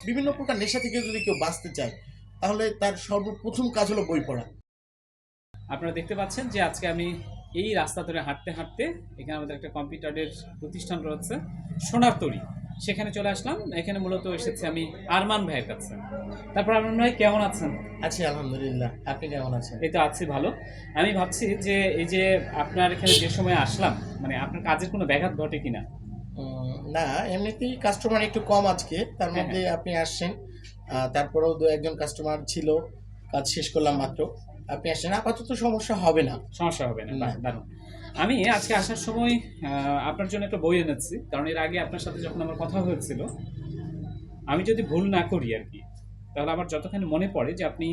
বিভিন্ন প্রকার নেশা থেকে যদি কেউ বাঁচতে চায় তাহলে তার সর্বপ্রথম কাজ হলো বই পড়া। আপনারা দেখতে পাচ্ছেন যে আজকে আমি এই রাস্তা ধরে হাঁটতে হাঁটতে এখানে আমাদের একটা কম্পিউটারের প্রতিষ্ঠান রয়েছে সোনার তরি। সেখানে চলে আসলাম। এখানে মূলত এসেছি আমি আরমান ভাইয়ের কাছে। তারপর আরমান ভাই কেমন আছেন? আছি আলহামদুলিল্লাহ। আপনি কেমন আছেন? এই তো আছি ভালো। আমি ভাবছি যে এই যে আপনার এখানে যে সময় আসলাম মানে আপনার কাজের কোনো ব্যাঘাত ঘটে কিনা? না এমনিতেই কাস্টমার একটু কম আজকে তার হ্যাঁ, মধ্যে আপনি আসছেন। তারপরেও দু একজন কাস্টমার ছিল কাজ শেষ করলাম মাত্র। আপনি আসছেন আপাতত সমস্যা হবে না। সমস্যা হবে না। বাহ, দারুণ। আমি আজকে আসার সময় আপনার জন্য একটা বই এনেছি কারণ এর আগে আপনার সাথে যখন আমার কথা হয়েছিল আমি যদি ভুল না করি আর কি তাহলে আমার যতখানি মনে পড়ে যে আপনি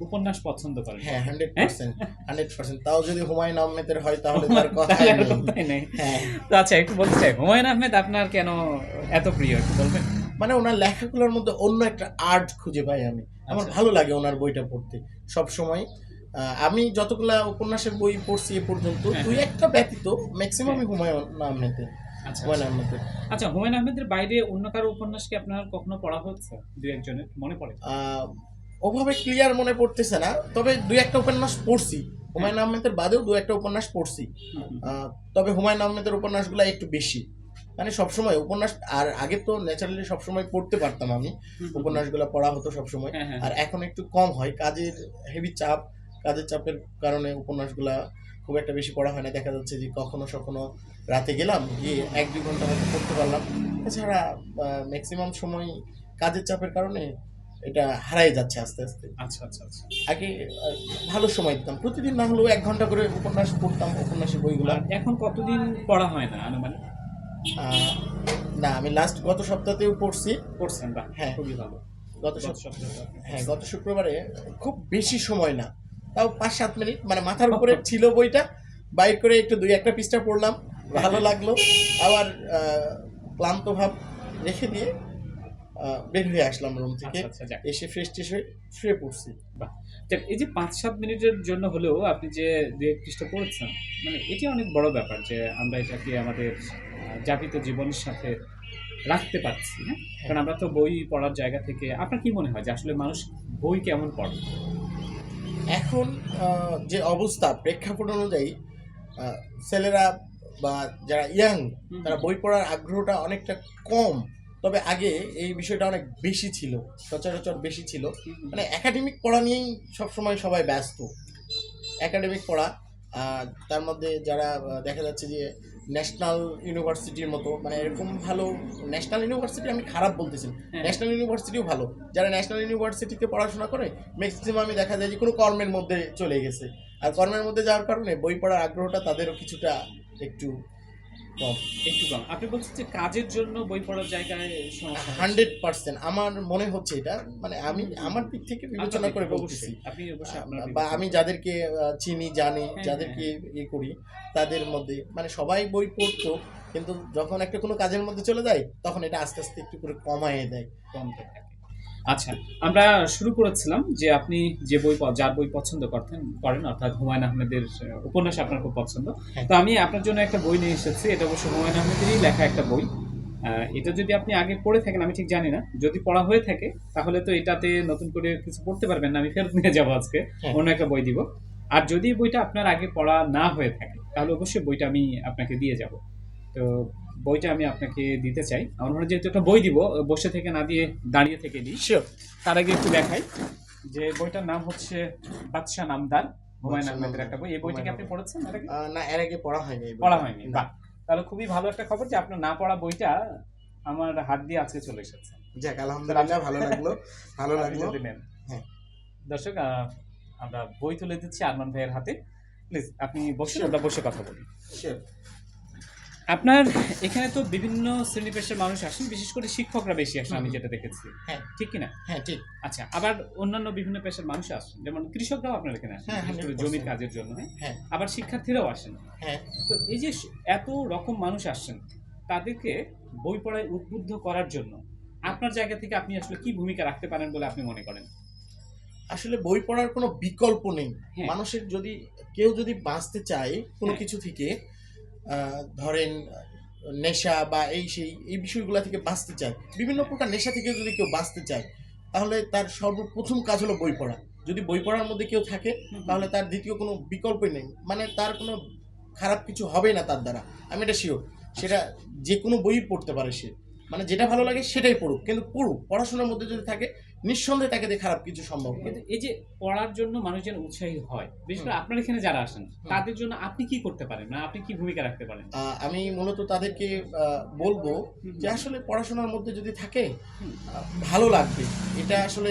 উপন্যাস পছন্দ করেন হ্যাঁ হান্ড্রেড পার্সেন্ট হান্ড্রেড পার্সেন্ট তাও যদি হুমায়ুন আহমেদের হয় তাহলে তার কথা কথাই নেই। হ্যাঁ। তো আচ্ছা একটু বলতে চাই হুমায়ুন আহমেদ আপনার কেন এত প্রিয় একটু বলবেন? মানে ওনার লেখাগুলোর মধ্যে অন্য একটা আর্ট খুঁজে পাই আমি। আমার আচ্ছা। ভালো লাগে ওনার বইটা পড়তে সব সময় আমি যতগুলা উপন্যাসের বই পড়ছি এ পর্যন্ত হ্যাঁ, দুই একটা ব্যতীত ম্যাক্সিমামই হুমায়ুন আহমেদের আচ্ছা হুমায়ুন আহমেদের আচ্ছা হুমায়ুন আহমেদের বাইরে অন্য কারও উপন্যাস কি আপনার কখনো পড়া হচ্ছে? দু একজনের মনে পড়ে? ওভাবে ক্লিয়ার মনে পড়তেছে না তবে দুই একটা উপন্যাস পড়ছি। হুমায়ুন আহমেদের বাদেও দু একটা উপন্যাস পড়ছি। তবে হুমায়ুন আহমেদের উপন্যাসগুলো একটু বেশি। মানে সবসময় উপন্যাস আর আগে তো ন্যাচারালি সবসময় পড়তে পারতাম আমি। উপন্যাসগুলো পড়া হতো সবসময়। হ্যাঁ হ্যাঁ। আর এখন একটু কম হয়। কাজের হেভি চাপ কাজের চাপের কারণে উপন্যাসগুলা খুব একটা বেশি পড়া হয় না। দেখা যাচ্ছে যে কখনো সখনো রাতে গেলাম গিয়ে এক দুই ঘণ্টা হয়তো পড়তে পারলাম। এছাড়া ম্যাক্সিমাম সময় কাজের চাপের কারণে এটা হারাই যাচ্ছে আস্তে আস্তে। আচ্ছা আচ্ছা আচ্ছা। আগে ভালো সময় দিতাম। প্রতিদিন না হলেও এক ঘণ্টা করে উপন্যাস পড়তাম উপন্যাসের বইগুলো। এখন কতদিন পড়া হয় না আনুমানিক? না আমি লাস্ট গত সপ্তাহতেও পড়ছি। করছেন বা হ্যাঁ। খুবই ভালো। গত সপ্তাহে। হ্যাঁ গত শুক্রবারে খুব বেশি সময় না। তাও পাঁচ সাত মিনিট মানে মাথার উপরে ছিল বইটা। বাইর করে একটু দুই একটা পৃষ্ঠা পড়লাম। ভালো লাগল। আবার ক্লান্ত ভাব রেখে দিয়ে বের হয়ে আসলাম রুম থেকে। আচ্ছা আচ্ছা এসে ফ্রেশ ট্রেশ হয়ে শুয়ে পড়ছি। এই যে পাঁচ সাত মিনিটের জন্য হলেও আপনি যে দু এক পৃষ্ঠা পড়েছেন মানে এটি অনেক বড় ব্যাপার যে আমরা এটাকে আমাদের যাপিত জীবনের সাথে রাখতে পারছি হ্যাঁ? কারণ আমরা তো বই পড়ার জায়গা থেকে আপনার কি মনে হয় যে আসলে মানুষ বই কেমন পড়ে? এখন যে অবস্থা প্রেক্ষাপট অনুযায়ী ছেলেরা বা যারা ইয়াং তারা বই পড়ার আগ্রহটা অনেকটা কম। তবে আগে এই বিষয়টা অনেক বেশি ছিল সচরাচর বেশি ছিল। মানে একাডেমিক পড়া নিয়েই সবসময় সবাই ব্যস্ত। একাডেমিক পড়া আর তার মধ্যে যারা দেখা যাচ্ছে যে ন্যাশনাল ইউনিভার্সিটির মতো মানে এরকম ভালো ন্যাশনাল ইউনিভার্সিটি আমি খারাপ বলতেছি। ন্যাশনাল ইউনিভার্সিটিও ভালো। যারা ন্যাশনাল ইউনিভার্সিটিতে পড়াশোনা করে ম্যাক্সিমামই দেখা যায় যে কোনো কর্মের মধ্যে চলে গেছে। আর কর্মের মধ্যে যাওয়ার কারণে বই পড়ার আগ্রহটা তাদেরও কিছুটা একটু কম। একটু কম। আপনি বলছেন যে কাজের জন্য বই পড়ার জায়গায় হান্ড্রেড পার্সেন্ট। আমার মনে হচ্ছে এটা। মানে আমি আমার দিক থেকে বিবেচনা করে বা আমি যাদেরকে চিনি জানি হ্যাঁ, যাদেরকে ইয়ে করি তাদের মধ্যে মানে সবাই বই পড়তো কিন্তু যখন একটা কোনো কাজের মধ্যে চলে যায় তখন এটা আস্তে আস্তে একটু করে কমায় দেয়। কমতে থাকে। আচ্ছা আমরা শুরু করেছিলাম যে আপনি যে বই যার বই পছন্দ করতেন করেন অর্থাৎ হুমায়ুন আহমেদের উপন্যাস আপনার খুব পছন্দ হ্যাঁ। তো আমি আপনার জন্য একটা বই নিয়ে এসেছি এটা অবশ্য হুমায়ুন আহমেদেরই লেখা একটা বই আহ, এটা যদি আপনি আগে পড়ে থাকেন আমি ঠিক জানি না যদি পড়া হয়ে থাকে তাহলে তো এটাতে নতুন করে কিছু পড়তে পারবেন না আমি ফেরত নিয়ে যাব আজকে হ্যাঁ। অন্য একটা বই দিব আর যদি বইটা আপনার আগে পড়া না হয়ে থাকে তাহলে অবশ্যই বইটা আমি আপনাকে দিয়ে যাব তো বইটা আমি আপনাকে দিতে চাই। আমার মনে যেহেতু একটা বই দিব বসে থেকে না দিয়ে দাঁড়িয়ে থেকে দিই তার আগে একটু দেখাই যে বইটার নাম হচ্ছে বাদশাহ নামদার হুমায়ুন আহমেদের একটা বই। এই বইটা কি আপনি পড়েছেন? না এর আগে পড়া হয়নি পড়া হয়নি বাহ। তাহলে খুবই ভালো একটা খবর যে আপনার না পড়া বইটা আমার হাত দিয়ে আজকে চলে এসেছে। যাক আলহামদুলিল্লাহ ভালো লাগল ভালো লাগল। হ্যাঁ। দর্শক আহ, আমরা বই তুলে দিচ্ছি আরমান ভাইয়ের হাতে। প্লিজ আপনি বসে আমরা বসে কথা বলি। শিওর আপনার এখানে তো বিভিন্ন শ্রেণি পেশার মানুষ আসেন বিশেষ করে শিক্ষকরা বেশি আসেন আমি যেটা দেখেছি। হ্যাঁ। ঠিক কিনা? হ্যাঁ ঠিক। আচ্ছা আবার অন্যান্য বিভিন্ন পেশার মানুষ আসেন যেমন কৃষকরাও আপনার এখানে আসেন হ্যাঁ, 100% জমির কাজের জন্য। হ্যাঁ। হ্যাঁ আবার শিক্ষার্থীরাও আসেন। হ্যাঁ। তো এই যে এত রকম মানুষ আসছেন তাদেরকে বই পড়ায় উদ্বুদ্ধ করার জন্য আপনার জায়গা থেকে আপনি আসলে কি ভূমিকা রাখতে পারেন বলে আপনি মনে করেন? আসলে বই পড়ার কোনো বিকল্প নেই। হ্যাঁ। মানুষের যদি কেউ যদি বাঁচতে চায় কোনো হ্যাঁ। কিছু থেকে ধরেন নেশা বা এই সেই, এই বিষয়গুলো থেকে বাঁচতে চায়। বিভিন্ন প্রকার নেশা থেকে যদি কেউ বাঁচতে চায়, তাহলে তার সর্বপ্রথম কাজ হলো বই পড়া। যদি বই পড়ার মধ্যে কেউ থাকে, তাহলে তার দ্বিতীয় কোনো বিকল্পই নেই। মানে তার কোনো খারাপ কিছু হবেই না তার দ্বারা। আমি এটা শিওর সেটা যে কোনো বই পড়তে পারে সে। মানে যেটা ভালো লাগে সেটাই পড়ুক। কিন্তু পড়ুক, পড়াশোনার মধ্যে যদি থাকে নিঃসন্দেহে তাকে দিয়ে খারাপ কিছু সম্ভব কিন্তু এই যে পড়ার জন্য মানুষ যেন উৎসাহী হয় বিশেষ করে আপনার এখানে যারা আসেন তাদের জন্য আপনি কি করতে পারেন? না আপনি কি ভূমিকা রাখতে পারেন? আমি মূলত তাদেরকে বলব যে আসলে পড়াশোনার মধ্যে যদি থাকে ভালো লাগবে। এটা আসলে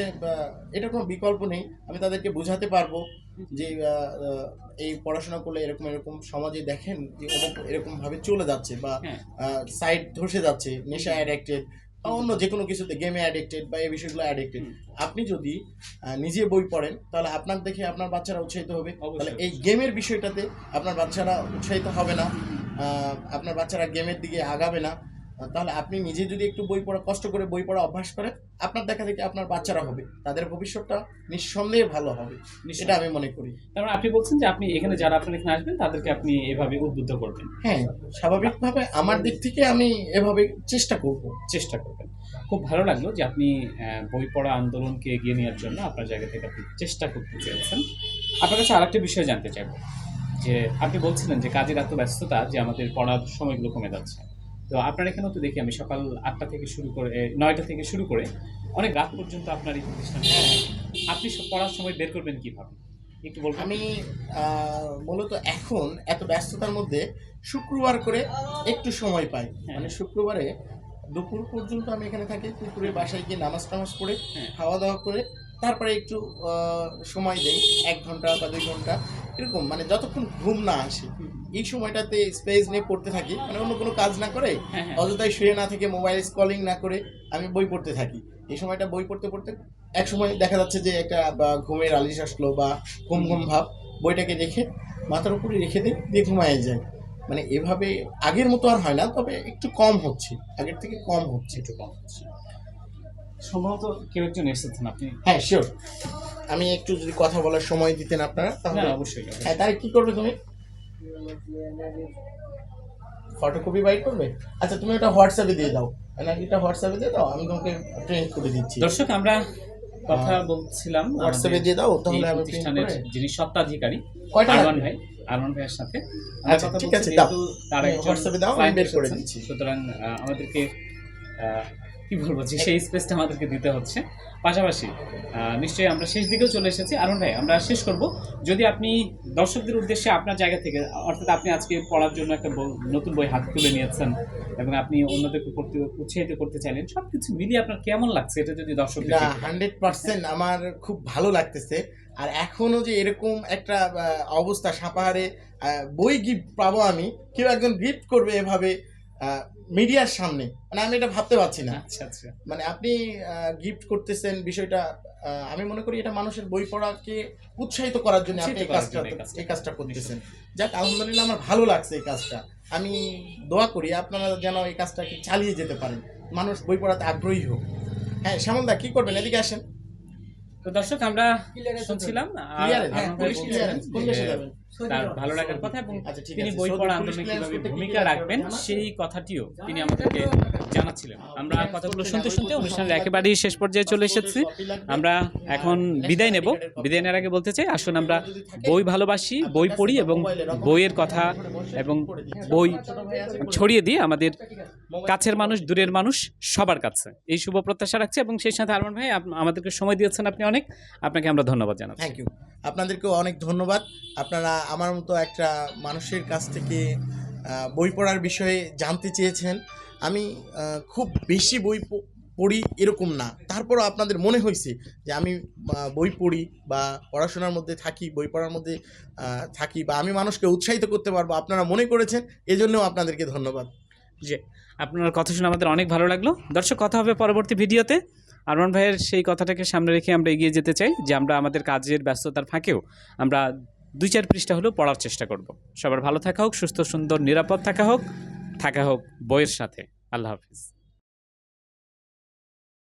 এটা কোনো বিকল্প নেই। আমি তাদেরকে বোঝাতে পারব যে এই পড়াশোনা করলে এরকম এরকম সমাজে দেখেন যে অমুক এরকম ভাবে চলে যাচ্ছে বা হ্যাঁ। সাইড ধসে যাচ্ছে নেশা অ্যাডিক্টেড বা অন্য যে কোনো কিছুতে গেমে অ্যাডিক্টেড বা এই বিষয়গুলো অ্যাডিক্টেড আপনি যদি নিজে বই পড়েন তাহলে আপনার দেখে আপনার বাচ্চারা উৎসাহিত হবে। তাহলে এই গেমের বিষয়টাতে আপনার বাচ্চারা উৎসাহিত হবে না। আহ, আপনার বাচ্চারা গেমের দিকে আগাবে না। তাহলে আপনি নিজে যদি একটু বই পড়া কষ্ট করে বই পড়া অভ্যাস করেন আপনার দেখা দেখে আপনার বাচ্চারা হবে তাদের ভবিষ্যৎটা নিঃসন্দেহে ভালো হবে সেটা আমি মনে করি। মানে আপনি বলছেন যে আপনি এখানে যারা আপনার এখানে আসবেন তাদেরকে আপনি এভাবে উদ্বুদ্ধ করবেন। হ্যাঁ স্বাভাবিকভাবে আমার দিক থেকে আমি এভাবে চেষ্টা করব। চেষ্টা করবেন। খুব ভালো লাগল যে আপনি আহ, বই পড়া আন্দোলনকে এগিয়ে নেওয়ার জন্য আপনার জায়গা থেকে আপনি চেষ্টা করতে চেয়েছেন। আপনার কাছে আরেকটা বিষয় জানতে চাইব যে আপনি বলছিলেন যে কাজের এত ব্যস্ততা যে আমাদের পড়ার সময়গুলো কমে যাচ্ছে। তো আপনার এখানেও তো দেখি আমি সকাল আটটা থেকে শুরু করে নয়টা থেকে শুরু করে অনেক রাত পর্যন্ত আপনার এই প্রতিষ্ঠানে। আপনি সব পড়ার সময় বের করবেন কীভাবে? একটু বলবেন। আমি মূলত এখন এত ব্যস্ততার মধ্যে শুক্রবার করে একটু সময় পাই। হ্যাঁ। মানে শুক্রবারে দুপুর পর্যন্ত আমি এখানে থাকি দুপুরে বাসায় গিয়ে নামাজ টামাজ পড়ে হ্যাঁ। খাওয়া দাওয়া করে তারপরে একটু সময় দেই এক ঘণ্টা বা দুই ঘণ্টা এরকম মানে যতক্ষণ ঘুম না আসে। এই সময়টাতে স্পেস নিয়ে পড়তে থাকি। মানে অন্য কোনো কাজ না করে হ্যাঁ হ্যাঁ। অযথায় শুয়ে না থেকে মোবাইল স্কলিং না করে আমি বই পড়তে থাকি। এই সময়টা বই পড়তে পড়তে এক সময় দেখা যাচ্ছে যে একটা ঘুমের আলিশ আসলো বা ঘুম ঘুম ভাব বইটাকে রেখে মাথার উপরে রেখে দিই দিয়ে ঘুমায় যায়। মানে এভাবে আগের মতো আর হয় না তবে একটু কম হচ্ছে। আগের থেকে কম হচ্ছে। একটু কম হচ্ছে। সম্ভবত কেউ একজন এসেছেন আপনি হ্যাঁ শিওর আমি একটু যদি কথা বলার সময় দিতেন আপনারা তাহলে হ্যাঁ অবশ্যই হ্যাঁ তাই কি করবে তুমি? ফটোকপি বাইর করবে আচ্ছা তুমি ওটা হোয়াটসঅ্যাপে দিয়ে দাও এনার্জিটা হোয়াটসঅ্যাপে দিয়ে দাও আমি তোমাকে প্রিন্ট করে দিচ্ছি দর্শক আমরা কথা বলছিলাম হোয়াটসঅ্যাপে দিয়ে দাও তাহলে আমি প্রতিষ্ঠানের যিনি সত্ত্বাধিকারী কয়টা আরমান? ভাই আরমান ভাইয়ের সাথে আচ্ছা, ঠিক আছে, দাও। তার হোয়াটসঅ্যাপে দাও, আমি বের করে দিচ্ছি। সুতরাং আমাদেরকে কি বলব যে সেই স্পেসটা আমাদেরকে দিতে হচ্ছে। পাশাপাশি নিশ্চয়ই আমরা শেষ দিকেও চলে এসেছি। আরমান ভাই আমরা শেষ করব। যদি আপনি দর্শকদের উদ্দেশ্যে আপনার জায়গা থেকে অর্থাৎ আপনি আজকে পড়ার জন্য একটা নতুন বই হাত তুলে নিয়েছেন এবং আপনি অন্যদেরকে পড়তে উৎসাহিত করতে চাইলেন সবকিছু মিলিয়ে আপনার কেমন লাগছে এটা যদি দর্শকদের না হান্ড্রেড পার্সেন্ট আমার খুব ভালো লাগতেছে। আর এখনও যে এরকম একটা অবস্থা সাপাহারে বই গিফট পাবো আমি কেউ একজন গিফট করবে এভাবে মিডিয়ার সামনে। মানে আমি এটা ভাবতে পারছি না। আচ্ছা আচ্ছা। মানে আপনি গিফট করতেছেন বিষয়টা আমি মনে করি এটা মানুষের বই পড়াকে উৎসাহিত করার জন্য আপনি এই উৎসাহিত করার কাজটা জন্য এই কাজটা। করতেছেন। যাক আলহামদুলিল্লাহ আমার ভালো লাগছে এই কাজটা। আমি দোয়া করি আপনারা যেন এই কাজটাকে চালিয়ে যেতে পারেন। মানুষ বই পড়াতে আগ্রহী হোক। হ্যাঁ শ্যামলদা কি করবেন? এদিকে আসেন। তো দর্শক আমরা শুনছিলাম কোন দেশে যাবেন? তার ভালো লাগার কথা এবং আচ্ছা তিনি বই পড়া আন্দোলনে কীভাবে ভূমিকা রাখবেন সেই কথাটিও তিনি আমাদেরকে জানাচ্ছিলেন। আমরা কথাগুলো শুনতে শুনতে অনুষ্ঠানের একেবারেই শেষ পর্যায়ে চলে এসেছি। আমরা এখন বিদায় নেব। বিদায় নেওয়ার আগে বলতে চাই আসুন আমরা বই ভালোবাসি বই পড়ি এবং বইয়ের কথা এবং বই ছড়িয়ে দিয়ে আমাদের কাছের মানুষ দূরের মানুষ সবার কাছে। এই শুভ প্রত্যাশা রাখছি এবং সেই সাথে আরমান ভাই আমাদেরকে সময় দিয়েছেন আপনি অনেক। আপনাকে আমরা ধন্যবাদ জানাচ্ছি। থ্যাংক ইউ আপনাদেরকেও অনেক ধন্যবাদ। আপনারা আমার মতো একটা মানুষের কাছ থেকে বই পড়ার বিষয়ে জানতে চেয়েছেন। আমি খুব বেশি বই পড়ি এরকম না। তারপরও আপনাদের মনে হয়েছে যে আমি বই পড়ি বা পড়াশোনার মধ্যে থাকি, বই পড়ার মধ্যে থাকি বা আমি মানুষকে উৎসাহিত করতে পারব, আপনারা মনে করেছেন, এজন্যও আপনাদেরকে ধন্যবাদ। যে আপনার কথা শুনে আমাদের অনেক ভালো লাগল। দর্শক, কথা হবে পরবর্তী ভিডিওতে। আরমান ভাইয়ের সেই কথাটাকে সামনে রেখে আমরা এগিয়ে যেতে চাই যে আমরা আমাদের কাজের ব্যস্ততার ফাঁকেও আমরা দুই চার পৃষ্ঠা হলেও পড়ার চেষ্টা করব। সবার ভালো থাকা হোক, সুস্থ, সুন্দর, নিরাপদ থাকা হোক থাকা হোক, বইয়ের সাথে। আল্লাহ হাফিজ।